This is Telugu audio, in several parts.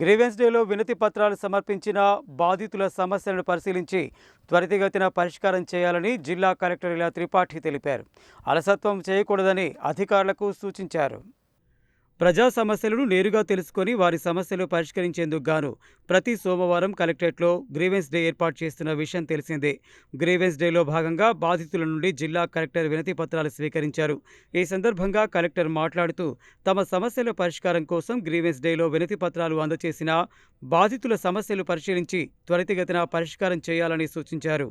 గ్రీవెన్స్ డేలో వినతి పత్రాలు సమర్పించిన బాధితుల సమస్యలను పరిశీలించి త్వరితగతిన పరిష్కారం చేయాలని జిల్లా కలెక్టర్ ఇలా త్రిపాఠి తెలిపారు. అలసత్వం చేయకూడదని అధికారులకు సూచించారు. ప్రజా సమస్యలను నేరుగా తెలుసుకొని వారి సమస్యలు పరిష్కరించేందుకు గాను ప్రతి సోమవారం కలెక్టరేట్లో గ్రీవెన్స్ డే ఏర్పాటు చేస్తున్న విషయం తెలిసిందే. గ్రీవెన్స్ డేలో భాగంగా బాధితుల నుండి జిల్లా కలెక్టర్ వినతి పత్రాలు స్వీకరించారు. ఈ సందర్భంగా కలెక్టర్ మాట్లాడుతూ తమ సమస్యల పరిష్కారం కోసం గ్రీవెన్స్ డేలో వినతి పత్రాలు అందజేసిన బాధితుల సమస్యలు పరిశీలించి త్వరితగతిన పరిష్కారం చేయాలని సూచించారు.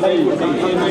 sí, sí,